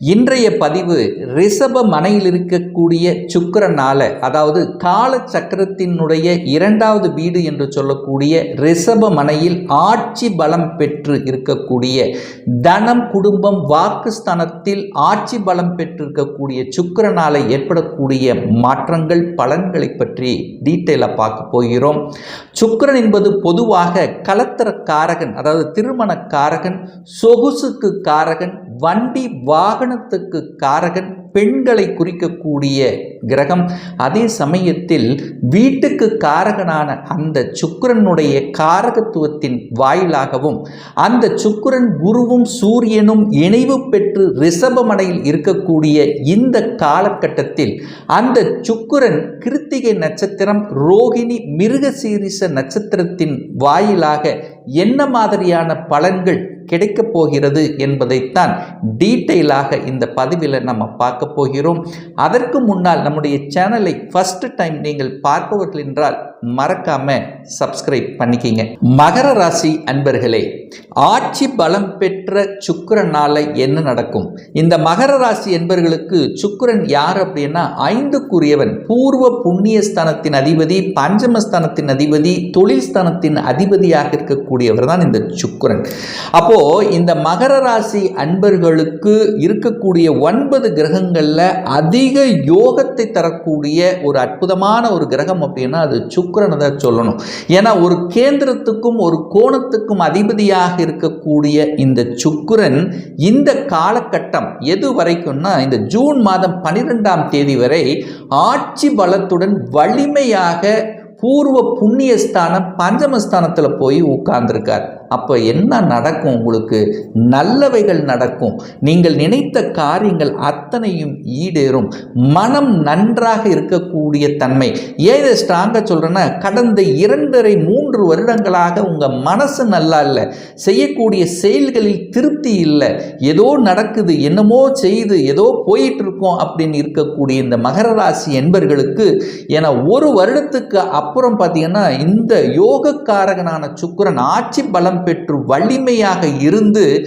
இன்றைய பதிவு ரிஷப மனையில் இருக்கக்கூடிய சுக்கரனால அதாவது கால சக்கரத்தினுடைய இரண்டாவது வீடு என்று சொல்லக்கூடிய ரிஷப மனையில் ஆட்சி பலம் பெற்று இருக்கக்கூடிய தனம் குடும்பம் வாக்குஸ்தானத்தில் ஆட்சி பலம் பெற்றிருக்கக்கூடிய சுக்கரனால ஏற்படக்கூடிய மாற்றங்கள் பலன்களை பற்றி டீட்டெயிலாக பார்க்க போகிறோம். சுக்கரன் என்பது பொதுவாக கலத்தர காரகன் அதாவது திருமண காரகன் சொகுசுக்கு காரகன் வண்டி வாகனத்துக்கு காரகன் பெண்களை குறிக்கக்கூடிய கிரகம். அதே சமயத்தில் வீட்டுக்கு காரகனான அந்த சுக்கரனுடைய காரகத்துவத்தின் வாயிலாகவும் அந்த சுக்கரன் குருவும் சூரியனும் இணைவு பெற்று ரிஷபமனையில் இருக்கக்கூடிய இந்த காலகட்டத்தில் அந்த சுக்கரன் கிருத்திகை நட்சத்திரம் ரோகிணி மிருகசீரிச நட்சத்திரத்தின் வாயிலாக என்ன மாதிரியான பலன்கள் கிடைக்கப் போகிறது என்பதைத்தான் டீட்டெயிலாக இந்த பதிவில் நம்ம பார்க்க போகிறோம். அதற்கு முன்னால் நம்முடைய சேனலை ஃபஸ்ட்டு டைம் நீங்கள் பார்ப்பவர்கள் என்றால் மறக்காம சப்ஸ்கிரைப் பண்ணிக்கிங்க. மகர ராசி அன்பர்களே ஆட்சி பலம் பெற்ற சுக்கிரனால என்ன நடக்கும்? இந்த மகர ராசி என்பர்களுக்கு சுக்கிரன் யார் அப்படின்னா ஐந்துக்குரியவன் பூர்வ புண்ணியஸ்தானத்தின் அதிபதி பஞ்சமஸ்தானத்தின் அதிபதி தொழில் ஸ்தானத்தின் அதிபதியாக இருக்கக்கூடியவர் தான் இந்த சுக்கிரன். அப்போ இந்த மகர ராசி அன்பர்களுக்கு இருக்கக்கூடிய ஒன்பது கிரகங்களில் அதிக யோகத்தை தரக்கூடிய ஒரு அற்புதமான ஒரு கிரகம் அப்படின்னா அது சுக்கரனை தான் சொல்லணும். ஏன்னா ஒரு கேந்திரத்துக்கும் ஒரு கோணத்துக்கும் அதிபதியாக இருக்கக்கூடிய இந்த சுக்கிரன் இந்த காலகட்டம் எது வரைக்கும்னா இந்த ஜூன் மாதம் பன்னிரெண்டாம் தேதி வரை ஆட்சி பலத்துடன் வலிமையாக பூர்வ புண்ணியஸ்தானம் பஞ்சமஸ்தானத்தில் போய் உட்கார்ந்துருக்கார். அப்போ என்ன நடக்கும் உங்களுக்கு? நல்லவைகள் நடக்கும். நீங்கள் நினைத்த காரியங்கள் அத்தனையும் ஈடேறும். மனம் நன்றாக இருக்கக்கூடிய தன்மை. ஏன் இதை ஸ்ட்ராங்காக சொல்கிறேன்னா கடந்த இரண்டரை மூன்று வருடங்களாக உங்கள் மனசு நல்லா இல்லை. செய்யக்கூடிய செயல்களில் திருப்தி இல்லை. ஏதோ நடக்குது என்னமோ செய்து ஏதோ போயிட்டு இருக்கோம் அப்படின்னு இருக்கக்கூடிய இந்த மகர ராசி என்பர்களுக்கு என ஒரு வருடத்துக்கு அப்புறம் பார்த்தீங்கன்னா இந்த யோகக்காரகனான சுக்கிரன் ஆட்சி பலம் பெற்று வலிமையாக இருந்து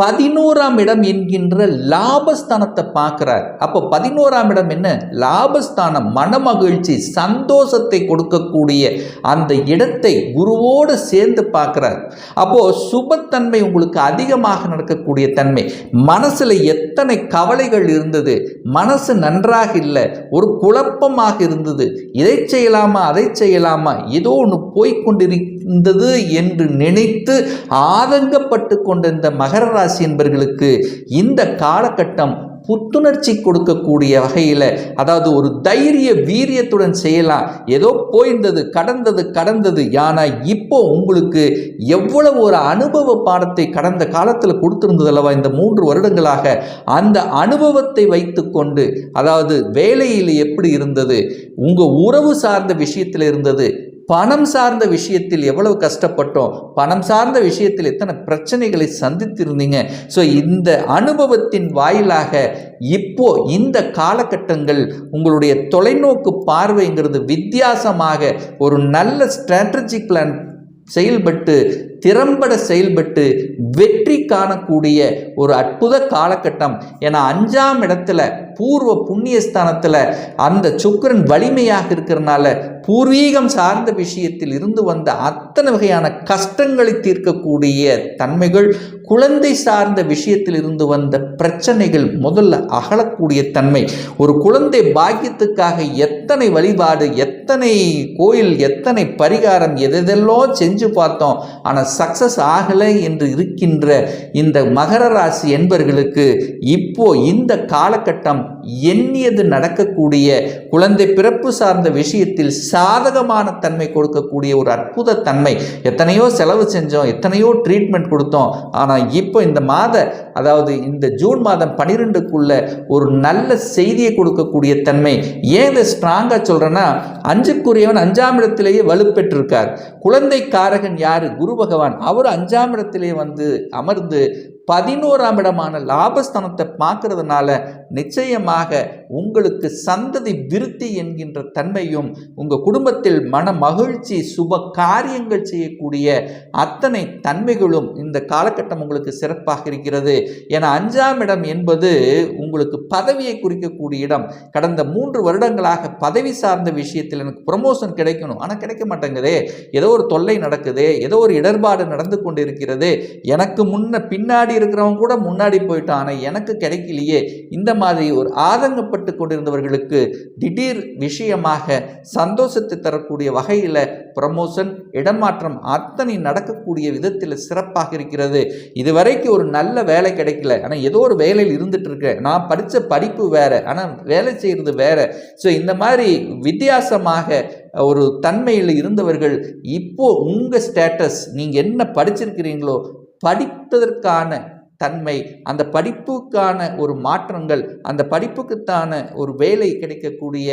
பதினோராம் இடம் என்கின்ற லாபஸ்தானத்தை பார்க்குறார். அப்போ பதினோராம் இடம் என்ன? லாபஸ்தானம் மனமகிழ்ச்சி சந்தோஷத்தை கொடுக்கக்கூடிய அந்த இடத்தை குருவோடு சேர்ந்து பார்க்குறார். அப்போ சுபத்தன்மை உங்களுக்கு அதிகமாக நடக்கக்கூடிய தன்மை. மனசில் எத்தனை கவலைகள் இருந்தது? மனசு நன்றாக இல்லை. ஒரு குழப்பமாக இருந்தது. இதை செய்யலாமா அதை செய்யலாமா? ஏதோ ஒன்று இருந்தது என்று நினைத்து ஆதங்கப்பட்டு கொண்டிருந்த மகர ராசி என்பர்களுக்கு இந்த காலகட்டம் புத்துணர்ச்சி கொடுக்கக்கூடிய வகையில் அதாவது ஒரு தைரிய வீரியத்துடன் செய்யலாம். ஏதோ போயிருந்தது கடந்தது கடந்தது. ஆனால் இப்போ உங்களுக்கு எவ்வளவு ஒரு அனுபவ பாடத்தை கடந்த காலத்தில் கொடுத்திருந்தது அல்லவா இந்த மூன்று வருடங்களாக? அந்த அனுபவத்தை வைத்துக்கொண்டு அதாவது வேலையில் எப்படி இருந்தது? உங்கள் உறவு சார்ந்த விஷயத்தில் இருந்தது? பணம் சார்ந்த விஷயத்தில் எவ்வளவு கஷ்டப்பட்டோம்? பணம் சார்ந்த விஷயத்தில் எத்தனை பிரச்சனைகளை சந்தித்திருந்தீங்க? ஸோ இந்த அனுபவத்தின் வாயிலாக இப்போ இந்த காலகட்டங்கள் உங்களுடைய தொலைநோக்கு பார்வைங்கிறது வித்தியாசமாக ஒரு நல்ல ஸ்ட்ராட்டஜிக் பிளான் செயல்பட்டு திறம்பட செயல்பட்டு வெற்றி காணக்கூடிய ஒரு அற்புத காலகட்டம். என அஞ்சாம் இடத்துல பூர்வ புண்ணியஸ்தானத்தில் அந்த சுக்கரன் வலிமையாக இருக்கிறனால பூர்வீகம் சார்ந்த விஷயத்தில் இருந்து வந்த அத்தனை வகையான கஷ்டங்களை தீர்க்கக்கூடிய தன்மைகள் குழந்தை சார்ந்த விஷயத்தில் இருந்து வந்த பிரச்சனைகள் முதல்ல அகலக்கூடிய தன்மை. ஒரு குழந்தை பாக்கியத்துக்காக எத்தனை வழிபாடு எத்தனை கோயில் எத்தனை பரிகாரம் எதெல்லாம் செஞ்சு பார்த்தோம். ஆனால் சக்சஸ் ஆகலை என்று இருக்கின்ற இந்த மகர ராசி என்பர்களுக்கு இப்போ இந்த காலகட்டம் எண்ணியது நடக்கக்கூடிய குழந்தை பிறப்பு சார்ந்த விஷயத்தில் சாதகமான தன்மை கொடுக்கக்கூடிய ஒரு அற்புத தன்மை. எத்தனையோ செலவு செஞ்சோம் எத்தனையோ ட்ரீட்மெண்ட் கொடுத்தோம். ஆனால் இப்போ இந்த மாத அதாவது இந்த ஜூன் மாதம் பனிரெண்டுக்குள்ள ஒரு நல்ல செய்தியை கொடுக்கக்கூடிய தன்மை. ஏன் இதை ஸ்ட்ராங்காக சொல்கிறேன்னா அஞ்சுக்குரியவன் அஞ்சாம் இடத்திலேயே வலுப்பெற்றிருக்கார். குழந்தை காரகன் யார்? குரு பகவான். அவர் அஞ்சாம் இடத்திலே வந்து அமர்ந்து பதினோராம் இடமான லாபஸ்தானத்தை பார்க்கறதுனால நிச்சயமாக உங்களுக்கு சந்ததி விருத்தி என்கின்ற தன்மையும் உங்கள் குடும்பத்தில் மன மகிழ்ச்சி சுப காரியங்கள் செய்யக்கூடிய அத்தனை தன்மைகளும் இந்த காலகட்டம் உங்களுக்கு சிறப்பாக இருக்கிறது. என அஞ்சாம் இடம் என்பது உங்களுக்கு பதவியை குறிக்கக்கூடிய இடம். கடந்த மூன்று வருடங்களாக பதவி சார்ந்த விஷயத்தில் எனக்கு ப்ரமோஷன் கிடைக்கணும். ஆனால் கிடைக்க மாட்டேங்குதே. ஏதோ ஒரு தொல்லை நடக்குது. ஏதோ ஒரு இடர்பாடு நடந்து கொண்டு இருக்கிறது எனக்கு முன்ன பின்னாடி இருக்கிறவங்க கூட முன்னாடி போயிட்டான். ஆனால் எனக்கு கிடைக்கலையே. இந்த மாதிரி ஒரு ஆதங்கப்பட்ட கொண்டிருந்தவர்களுக்கு திடீர் விஷயமாக சந்தோஷத்தை தரக்கூடிய வகையில் ப்ரமோஷன் இடமாற்றம் அத்தனை நடக்கக்கூடிய விதத்தில் சிறப்பாக இருக்கிறது. இதுவரைக்கும் ஒரு நல்ல வேலை கிடைக்கல. ஆனால் ஏதோ ஒரு வேலையில் இருந்துட்டு இருக்கேன் நான் படித்த படிப்பு வேற. ஆனால் வேலை செய்கிறது வேற. ஸோ இந்த மாதிரி வித்தியாசமாக ஒரு தன்மையில் இருந்தவர்கள் இப்போ உங்கள் ஸ்டேட்டஸ் நீங்கள் என்ன படிச்சிருக்கிறீங்களோ படித்ததற்கான தன்மை அந்த படிப்புக்கான ஒரு மாற்றங்கள் அந்த படிப்புக்குத்தான ஒரு வேலை கிடைக்கக்கூடிய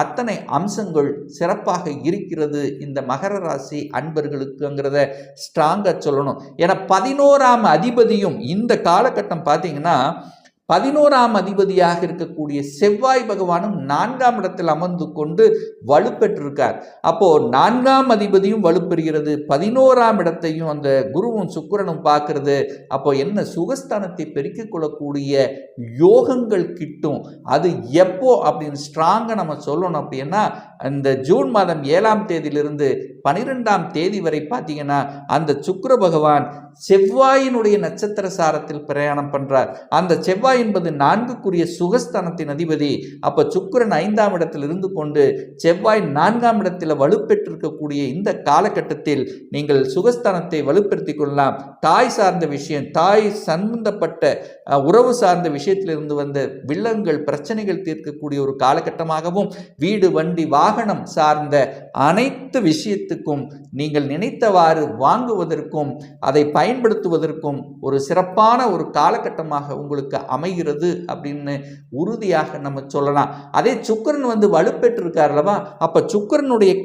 அத்தனை அம்சங்கள் சிறப்பாக இருக்கிறது இந்த மகர ராசி அன்பர்களுக்குங்கிறத ஸ்ட்ராங்காக சொல்லணும். ஏன்னா பதினோராம் அதிபதியும் இந்த காலகட்டம் பார்த்தீங்கன்னா பதினோராம் அதிபதியாக இருக்கக்கூடிய செவ்வாய் பகவானும் நான்காம் இடத்தில் அமர்ந்து கொண்டு வலுப்பெற்றிருக்கார். அப்போ நான்காம் அதிபதியும் வலுப்பெறுகிறது. பதினோராம் இடத்தையும் அந்த குருவும் சுக்கிரனும் பார்க்கறது. அப்போ என்ன சுகஸ்தானத்தை பெருக்கிக் கொள்ளக்கூடிய யோகங்கள் கிட்டும். அது எப்போ அப்படின்னு ஸ்ட்ராங்காக நம்ம சொல்லணும் அப்படின்னா அந்த ஜூன் மாதம் ஏழாம் தேதியிலிருந்து பனிரெண்டாம் தேதி வரை பார்த்தீங்கன்னா அந்த சுக்கர பகவான் செவ்வாயினுடைய நட்சத்திர சாரத்தில் பிரயாணம் பண்ணுறார் அந்த செவ்வாய் என்பது நான்குக்குரிய சுகஸ்தானத்தின் அதிபதி. அப்போ சுக்கிரன் ஐந்தாம் இடத்தில் இருந்து கொண்டு செவ்வாய் நான்காம் இடத்தில் வலுப்பெற்றிருக்கக்கூடிய இந்த காலகட்டத்தில் நீங்கள் சுகஸ்தானத்தை வலுப்படுத்திக் கொள்ளலாம். தாய் சார்ந்த விஷயம் தாய் சம்பந்தப்பட்ட உறவு சார்ந்த விஷயத்திலிருந்து வந்த வில்லங்கள் பிரச்சனைகள் தீர்க்கக்கூடிய ஒரு காலகட்டமாகவும் வீடு வண்டி வா வாகனம் சார்ந்த அனைத்து விஷயத்துக்கும் நீங்கள் நினைத்தவாறு வாங்குவதற்கும் அதை பயன்படுத்துவதற்கும் ஒரு சிறப்பான ஒரு காலகட்டமாக உங்களுக்கு அமைகிறது அப்படின்னு உறுதியாக நம்ம சொல்லலாம். அதே சுக்கரன் வந்து வலுப்பெற்றிருக்கார் அல்லவா அப்ப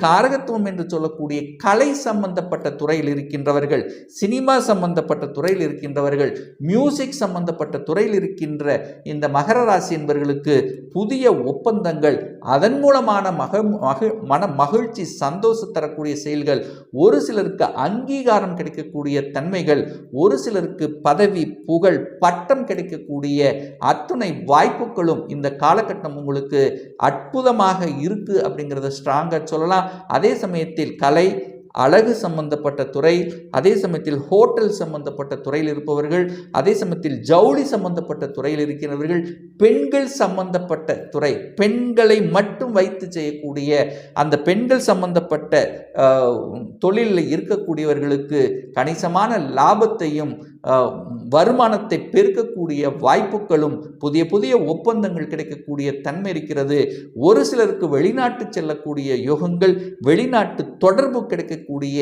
காரகத்துவம் என்று சொல்லக்கூடிய கலை சம்பந்தப்பட்ட துறையில் இருக்கின்றவர்கள் சினிமா சம்பந்தப்பட்ட துறையில் இருக்கின்றவர்கள் மியூசிக் சம்பந்தப்பட்ட துறையில் இருக்கின்ற இந்த மகர ராசி என்பவர்களுக்கு புதிய ஒப்பந்தங்கள் அதன் மூலமான மக மகிழ் மன மகிழ்ச்சி சந்தோஷம் தரக்கூடிய செயல்கள் ஒரு சிலருக்கு அங்கீகாரம் கிடைக்கக்கூடிய தன்மைகள் ஒரு சிலருக்கு பதவி புகழ் பட்டம் கிடைக்கக்கூடிய அத்துணை வாய்ப்புகளும் இந்த காலகட்டம் உங்களுக்கு அற்புதமாக இருக்கு அப்படிங்கிறத ஸ்ட்ராங்காக சொல்லலாம். அதே சமயத்தில் கலை அழகு சம்பந்தப்பட்ட துறை அதே சமயத்தில் ஹோட்டல் சம்பந்தப்பட்ட துறையில் இருப்பவர்கள் அதே சமயத்தில் ஜவுளி சம்பந்தப்பட்ட துறையில் இருக்கிறவர்கள் பெண்கள் சம்பந்தப்பட்ட துறை பெண்களை மட்டும் வைத்து செய்யக்கூடிய அந்த பெண்கள் சம்பந்தப்பட்ட தொழிலில் இருக்கக்கூடியவர்களுக்கு கணிசமான லாபத்தையும் வருமானத்தை பெருக்கக்கூடிய வாய்ப்புகளும் புதிய புதிய ஒப்பந்தங்கள் கிடைக்கக்கூடிய தன்மை இருக்கிறது. ஒரு சிலருக்கு வெளிநாட்டு செல்லக்கூடிய யோகங்கள் வெளிநாட்டு தொடர்பு கிடைக்கக்கூடிய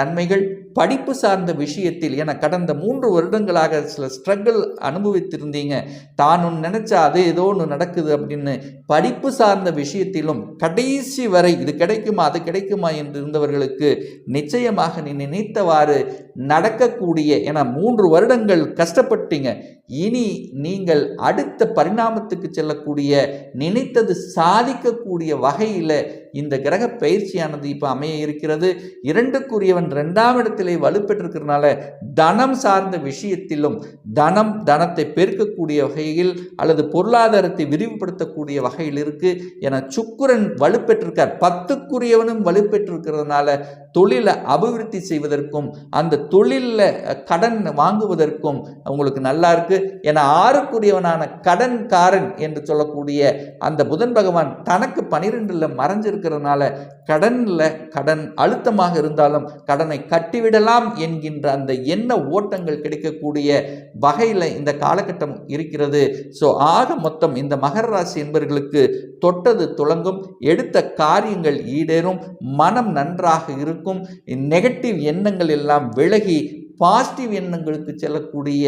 தன்மைகள் படிப்பு சார்ந்த விஷயத்தில் என கடந்த மூன்று வருடங்களாக சில ஸ்ட்ரகிள் அனுபவித்திருந்தீங்க. தான் ஒன்று நினச்சா அது ஏதோ ஒன்று நடக்குது அப்படின்னு படிப்பு சார்ந்த விஷயத்திலும் கடைசி வரை இது கிடைக்குமா அது கிடைக்குமா என்று இருந்தவர்களுக்கு நிச்சயமாக நீ நினைத்தவாறு நடக்கக்கூடிய என மூன்று வருடங்கள் கஷ்டப்பட்டீங்க. இனி நீங்கள் அடுத்த பரிணாமத்துக்கு செல்லக்கூடிய நினைத்தது சாதிக்கக்கூடிய வகையில் இந்த கிரக பயிற்சியானது இப்போ அமைய இருக்கிறது. இரண்டுக்குரியவன் ரெண்டாம் இடத்திலே வலுப்பெற்றிருக்கிறதுனால தனம் சார்ந்த விஷயத்திலும் தனம் தனத்தை பெருக்கக்கூடிய வகையில் அல்லது பொருளாதாரத்தை விரிவுபடுத்தக்கூடிய வகையில் இருக்குது என சுக்குரன் வலுப்பெற்றிருக்கார் பத்துக்குரியவனும் வலுப்பெற்றிருக்கிறதுனால தொழிலை அபிவிருத்தி செய்வதற்கும் அந்த தொழிலில் கடன் வாங்குவதற்கும் உங்களுக்கு நல்லா இருக்கு என ஆறுக்குரியவனான கடன்காரன் என்று சொல்லக்கூடிய அந்த புதன் பகவான் தனக்கு பனிரெண்டில் மறைஞ்சிருக்கிறதுனால கடனில் கடன் அழுத்தமாக இருந்தாலும் கடனை கட்டிவிடலாம் என்கின்ற அந்த எண்ண ஓட்டங்கள் கிடைக்கக்கூடிய வகையில் இந்த காலகட்டம் இருக்கிறது. ஸோ ஆக மொத்தம் இந்த மகர ராசி என்பவர்களுக்கு தொட்டது துளங்கும் எடுத்த காரியங்கள் ஈடேறும் மனம் நன்றாக இருக்கும் நெகட்டிவ் எண்ணங்கள் எல்லாம் விலகி பாசிட்டிவ் எண்ணங்களுக்கு செல்லக்கூடிய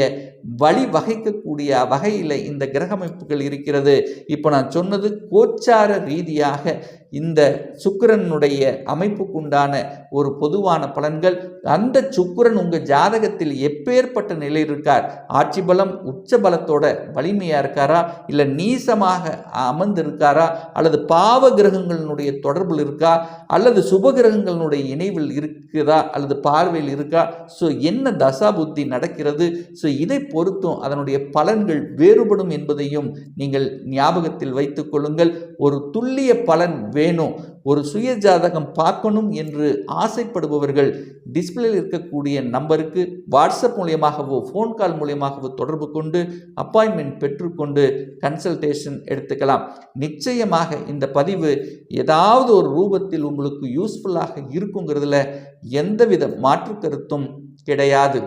வழி வகைக்கக்கூடிய வகையில் இந்த கிரக அமைப்புகள் இருக்கிறது. இப்போ நான் சொன்னது கோச்சார ரீதியாக இந்த சுக்கிரனுடைய அமைப்புக்குண்டான ஒரு பொதுவான பலன்கள் அந்த சுக்கிரன் உங்கள் ஜாதகத்தில் எப்பேற்பட்ட நிலை இருக்கார்? ஆட்சி பலம் உச்ச பலத்தோட வலிமையாக இருக்காரா? இல்லை நீசமாக அமர்ந்திருக்காரா? அல்லது பாவ கிரகங்களினுடைய தொடர்பில் இருக்கா? அல்லது சுப கிரகங்களினுடைய இணைவில் இருக்குதா? அல்லது பார்வையில் இருக்கா? ஸோ என்ன தசா புத்தி நடக்கிறது? ஸோ இதை பொறுத்தும் அதனுடைய பலன்கள் வேறுபடும் என்பதையும் நீங்கள் ஞாபகத்தில் வைத்துக் கொள்ளுங்கள். ஒரு துல்லிய பலன் வேணும். ஒரு சுய ஜாதகம் பார்க்கணும் என்று ஆசைப்படுபவர்கள் டிஸ்பிளேயில் இருக்கக்கூடிய நம்பருக்கு வாட்ஸ்அப் மூலியமாகவோ ஃபோன் கால் மூலியமாகவோ தொடர்பு கொண்டு அப்பாயின்மெண்ட் பெற்றுக்கொண்டு கன்சல்டேஷன் எடுத்துக்கலாம். நிச்சயமாக இந்த பதிவு ஏதாவது ஒரு ரூபத்தில் உங்களுக்கு யூஸ்ஃபுல்லாக இருக்குங்கிறதுல எந்தவித மாற்று கருத்தும் கிடையாது.